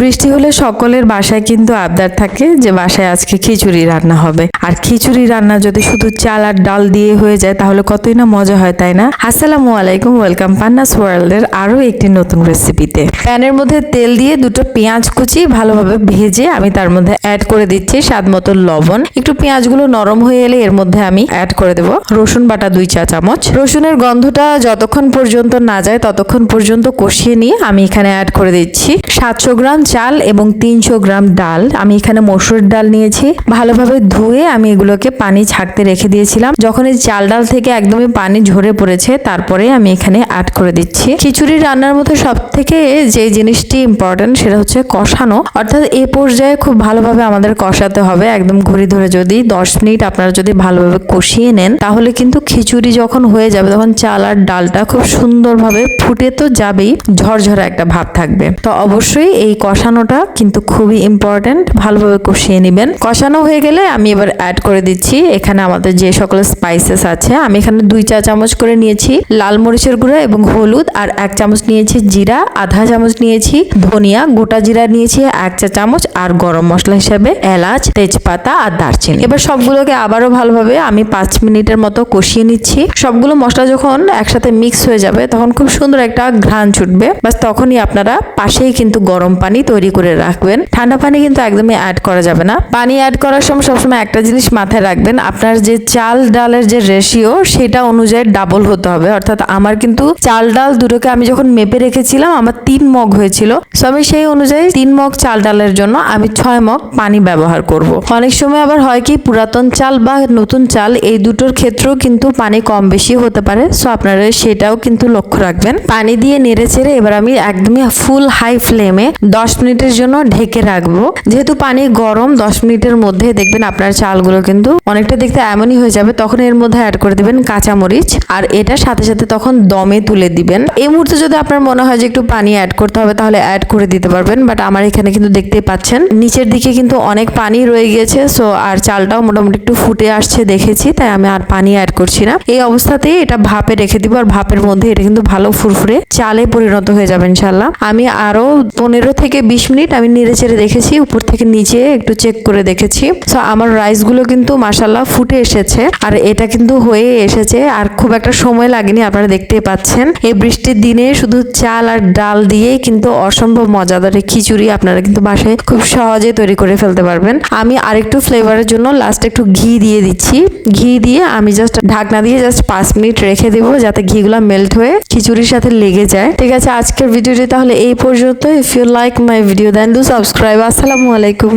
বৃষ্টি হলে সকলের বাসায় কিন্তু আবদার থাকে যে বাসায় আজকে খিচুড়ি রান্না হবে। আর খিচুড়ি রান্না যদি শুধু চাল আর ডাল দিয়ে হয়ে যায়, তাহলে কতই না মজা হয়, তাই না? আসসালামু আলাইকুম, ওয়েলকাম পান্নাস ওয়ার্ল্ডের আরও একটি নতুন রেসিপিতে। প্যানের মধ্যে তেল দিয়ে দুটো পেঁয়াজ কুচি ভালোভাবে ভেজে আমি তার মধ্যে অ্যাড করে দিচ্ছি স্বাদ মতো লবণ। একটু পেঁয়াজগুলো নরম হয়ে এলে এর মধ্যে আমি অ্যাড করে দেব রসুন বাটা দুই চা চামচ। রসুনের গন্ধটা যতক্ষণ পর্যন্ত না যায়, ততক্ষণ পর্যন্ত কষিয়ে নিয়ে আমি এখানে অ্যাড করে দিচ্ছি সাতশো গ্রাম চাল এবং তিনশো গ্রাম ডাল। আমি এখানে মসুর ডাল নিয়েছি। ভালোভাবে ধুয়ে আমি এগুলোকে পানি ছাড়তে রেখে দিয়েছিলাম। যখন এই চাল ডাল থেকে একদমই পানি ঝরে পড়েছে, তারপরে আমি এখানে অ্যাড করে দিচ্ছি। খিচুড়ি রান্নার মধ্যে সব থেকে যে জিনিসটি ইম্পর্টেন্ট সেটা হচ্ছে কষানো। অর্থাৎ এ পর্যায়ে খুব ভালোভাবে আমাদের কষাতে হবে। একদম ঘড়ি ধরে যদি দশ মিনিট আপনারা যদি ভালোভাবে কষিয়ে নেন, তাহলে কিন্তু খিচুড়ি যখন হয়ে যাবে, তখন চাল আর ডালটা খুব সুন্দরভাবে ফুটে তো যাবেই, ঝরঝরে একটা ভাব থাকবে। তো অবশ্যই এই কষানোটা কিন্তু খুবই ইম্পর্টেন্ট ভালোভাবে কষিয়ে নেবেন। কষানো হয়ে গেলে আমি এবার অ্যাড করে দিচ্ছি এখানে আমাদের যে সকল স্পাইসেস আছে, আমি এখানে দুই চা চামচ করে নিয়েছি লাল মরিচের গুঁড়া এবং হলুদ, আর এক চামচ নিয়েছি জিরা, আধা চামচ নিয়েছি ধনিয়া, গোটা জিরা নিয়েছি এক চা চামচ, আর গরম মশলা হিসেবে এলাচ, তেজপাতা, আর দারচিনি। এবার সবগুলোকে আবারও ভালোভাবে আমি পাঁচ মিনিটের মতো কষিয়ে নিচ্ছি। সবগুলো মশলা যখন একসাথে মিক্স হয়ে যাবে, তখন খুব সুন্দর একটা ঘ্রাণ ছুটবে। বাস তখনই আপনারা পাশেই কিন্তু গরম পানি তৈরি করে রাখবেন। ঠান্ডা পানি কিন্তু একদমই অ্যাড করা যাবে না। পানি অ্যাড করার সময় সবসময় একটা জিনিস মাথায় রাখবেন, আপনার যে চাল ডালের যে রেশিও সেটা অনুযায়ী ডাবল হতে হবে। অর্থাৎ আমার কিন্তু চাল ডাল দুটোকে আমি যখন মেপে রেখেছিলাম, আমার তিন মগ হয়েছিল। সো আমি সেই অনুযায়ী তিন মগ চাল ডালের জন্য আমি ছয় মগ পানি ব্যবহার করব। অনেক সময় আবার হয় কি, পুরাতন চাল বা নতুন চাল, এই দুটোর ক্ষেত্রেও কিন্তু পানি কম বেশি হতে পারে। সো আপনারা সেটাও কিন্তু লক্ষ্য রাখবেন। পানি দিয়ে নেড়ে চেড়ে এবার আমি একদমই ফুল হাই ফ্লেমে দশ মিনিটের জন্য ঢেকে রাখব। যেহেতু পানি গরম, দশ মিনিটের মধ্যে দেখবেন আপনার চালগুলো কিন্তু অনেকটা দেখতে এমনই হয়ে যাবে, তখন এর মধ্যে অ্যাড করে দিবেন কাঁচামরিচ আর এটা সাথে সাথে তখন দমে তুলে দিবেন। এই মুহূর্তে যদি আপনার মনে হয় যে একটু পানি অ্যাড করতে হবে, তাহলে অ্যাড করে দিতে পারবেন বাট আমার এখানে কিন্তু দেখতে পাচ্ছেন, নিচের দিকে কিন্তু অনেক পানি রয়ে গিয়েছে সো আর চালটাও মোটামুটি একটু ফুটে আসছে দেখেছি, তাই আমি আর পানি অ্যাড করছি না। এই অবস্থাতেই এটা ভাপে রেখে দিব, আর ভাপের মধ্যে এটা কিন্তু ভালো ফুরফুরে চালে পরিণত হয়ে যাবে ইনশাল্লাহ আমি আরও পনেরো থেকে বিশ মিনিট আমি নেড়ে চেড়ে দেখেছি, উপর থেকে নিচে একটু চেক করে দেখেছি। সো আমার রাইসগুলো কিন্তু মাসাল্লাহ ফুটে এসেছে, আর এটা কিন্তু হয়ে এসেছে, আর খুব একটা সময় লাগেনি, আপনারা দেখতেই পাচ্ছেন। এই বৃষ্টির দিনে শুধু চাল আর ডাল দিয়েই কিন্তু অসম্ভব মজাদার খিচুড়ি আপনারা কিন্তু বাসায় খুব সহজে তৈরি করে ফেলতে পারবেন। আমি আরেকটু ফ্লেভারের জন্য লাস্টে একটু ঘি দিয়ে দিচ্ছি। ঘি দিয়ে আমি জাস্ট ঢাকনা দিয়ে জাস্ট পাঁচ মিনিট রেখে দেবো, যাতে ঘিগুলো মেল্ট হয়ে খিচুড়ির সাথে লেগে যায়। ঠিক আছে, আজকের ভিডিওটি তাহলে এই পর্যন্ত if you like my video then do subscribe আসসালামু আলাইকুম